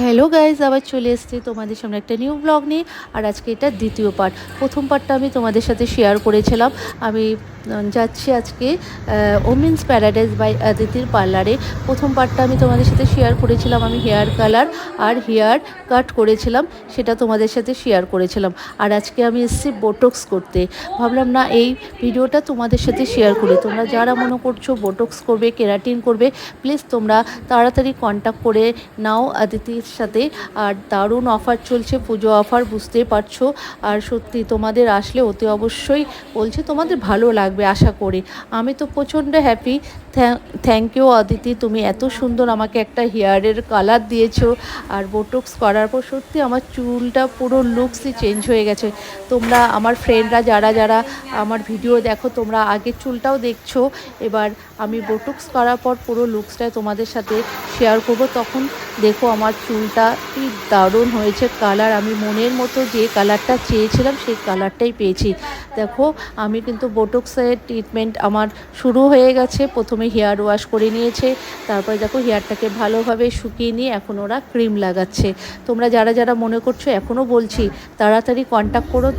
Hello guys আবার চলে এসেছি তোমাদের সামনে একটা নিউ ব্লগ নিয়ে। আর আজকে এটা দ্বিতীয় পার্ট প্রথম পার্টটা আমি তোমাদের সাথে শেয়ার করেছিলাম। আমি যাচ্ছি আজকে ওমেন্স প্যারাডাইজ বাই অদিতির পার্লারে প্রথম পার্টটা আমি তোমাদের সাথে শেয়ার করেছিলাম, আমি হেয়ার কালার আর হেয়ার কাট করেছিলাম, সেটা তোমাদের সাথে শেয়ার করেছিলাম। আর আজকে আমি এসেছি বোটক্স করতে। ভাবলাম, না, এই ভিডিওটা তোমাদের সাথে শেয়ার করি। তোমরা যারা মনে করছ বোটক্স করবে কেরাটিন করবে প্লিজ তোমরা তাড়াতাড়ি কন্ট্যাক্ট করে নাও আদিতির সাথে। আর দারুণ অফার চলছে, পুজো অফার বুঝতেই পারছ। আর সত্যি তোমাদের আসলে অতি অবশ্যই বলছে, তোমাদের ভালো লাগবে। আশা করি। আমি তো প্রচণ্ড হ্যাপি থ্যাংক ইউ অদিতি। তুমি এত সুন্দর আমাকে একটা হেয়ারের কালার দিয়েছ। আর বোটক্স করার পর সত্যি আমার চুলটা পুরো লুকসই চেঞ্জ হয়ে গেছে। তোমরা আমার ফ্রেন্ডরা যারা যারা আমার ভিডিও দেখো, তোমরা আগের চুলটাও দেখছ। এবার আমি বোটক্স করার পর পুরো লুকসটা তোমাদের সাথে শেয়ার করব। তখন দেখো আমার চুলটা কি দারুণ হয়েছে। কালার আমি মনের মতো যে কালারটা চেয়েছিলাম, সেই কালারটাই পেয়েছি। দেখো, আমি কিন্তু বোটক্সের ট্রিটমেন্ট আমার শুরু হয়ে গেছে। প্রথমে হেয়ার ওয়াশ করে নিয়েছে, তারপরে দেখো হেয়ারটাকে ভালোভাবে শুকিয়ে নিয়ে এখন ওরা ক্রিম লাগাচ্ছে। তোমরা যারা যারা মনে করছ এখনও বলছি, তাড়াতাড়ি কন্ট্যাক্ট করো।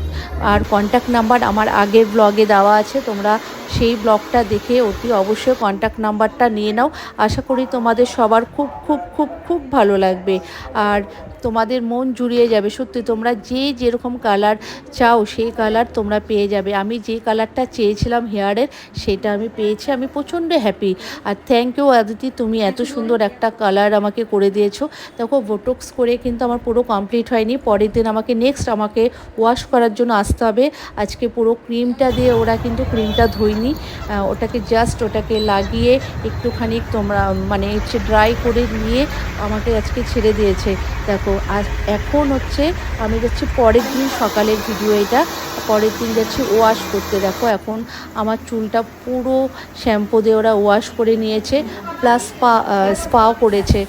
আর কন্ট্যাক্ট নাম্বার আমার আগের ব্লগে দেওয়া আছে, তোমরা সেই ব্লগটা দেখে অতি অবশ্যই কন্ট্যাক্ট নাম্বারটা নিয়ে নাও। আশা করি তোমাদের সবার খুব খুব খুব খুব ভালো লাগবে। আর তোমাদের মন জুড়িয়ে যাবে। সত্যি তোমরা যে যেরকম কালার চাও সেই কালার তোমরা পেয়ে যাবে। আমি যে কালারটা চেয়েছিলাম হেয়ারের সেটা আমি পেয়েছি। আমি প্রচণ্ড হ্যাপি আর থ্যাংক ইউ আদিতি, তুমি এত সুন্দর একটা কালার আমাকে করে দিয়েছ। দেখো বোটক্স করে কিন্তু আমার পুরো কমপ্লিট হয়নি। পরের দিন আমাকে নেক্সট আমাকে ওয়াশ করার জন্য আসতে হবে। আজকে পুরো ক্রিমটা দিয়ে ওরা কিন্তু ক্রিমটা ধুইনি আহ, ওটাকে জাস্ট ওটাকে লাগিয়ে একটুখানি তোমরা মানে হচ্ছে ড্রাই করে নিয়ে আমাকে আজকে ছেড়ে দিয়েছে। দেখো আর এখন হচ্ছে আমি যাচ্ছি পরের দিন সকালের ভিডিও এটা। পরের দিন যাচ্ছি ওয়াশ করতে। দেখো এখন আমার চুলটা পুরো শ্যাম্পু দিয়ে ওরা ওয়াশ করে নিয়েছে প্লাস স্পা স্পাও করেছে।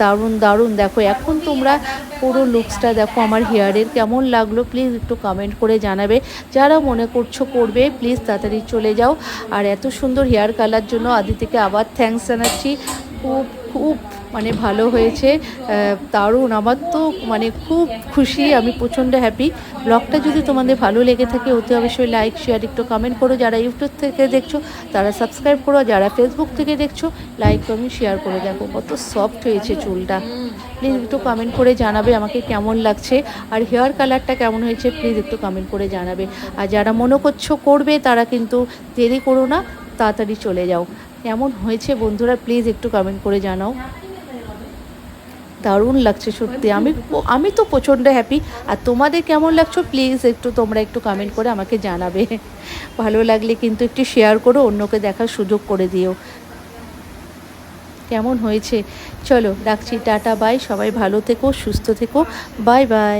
দারুণ দারুণ। দেখো এখন তোমরা পুরো লুকসটা দেখো আমার হেয়ারের কেমন লাগল। প্লিজ একটু কমেন্ট করে জানাবে। যারা মনে করছ করবে প্লিজ তাড়াতাড়ি চলে যাও। আর এত সুন্দর হেয়ার কালার জন্য আদিতিকে আবার থ্যাঙ্কস জানাচ্ছি। খুব খুব মানে ভালো হয়েছে দারুণ। আমার তো মানে খুব খুশি, আমি প্রচণ্ড হ্যাপি ব্লগটা যদি তোমাদের ভালো লেগে থাকে, অতি অবশ্যই লাইক শেয়ার একটু কমেন্ট করো। যারা ইউটিউব থেকে দেখছ, তারা সাবস্ক্রাইব করো। যারা ফেসবুক থেকে দেখছ লাইক কমেন্ট শেয়ার করে। দেখো কত সফট হয়েছে চুলটা। প্লিজ একটু কমেন্ট করে জানাবে আমাকে কেমন লাগছে। আর হেয়ার কালারটা কেমন হয়েছে প্লিজ একটু কমেন্ট করে জানাবে। আর যারা মনে করছ করবে, তারা কিন্তু দেরি করো না, তাড়াতাড়ি চলে যাও। কেমন হয়েছে বন্ধুরা প্লিজ একটু কমেন্ট করে জানাও। দারুণ লাগছে সত্যি। আমি আমি তো প্রচণ্ড হ্যাপি আর তোমাদের কেমন লাগছো? প্লিজ একটু তোমরা একটু কমেন্ট করে আমাকে জানাবে। ভালো লাগলে কিন্তু একটু শেয়ার করো, অন্যকে দেখার সুযোগ করে দিও। কেমন হয়েছে? চলো রাখছি, টাটা বাই সবাই ভালো থেকো, সুস্থ থেকো। Bye bye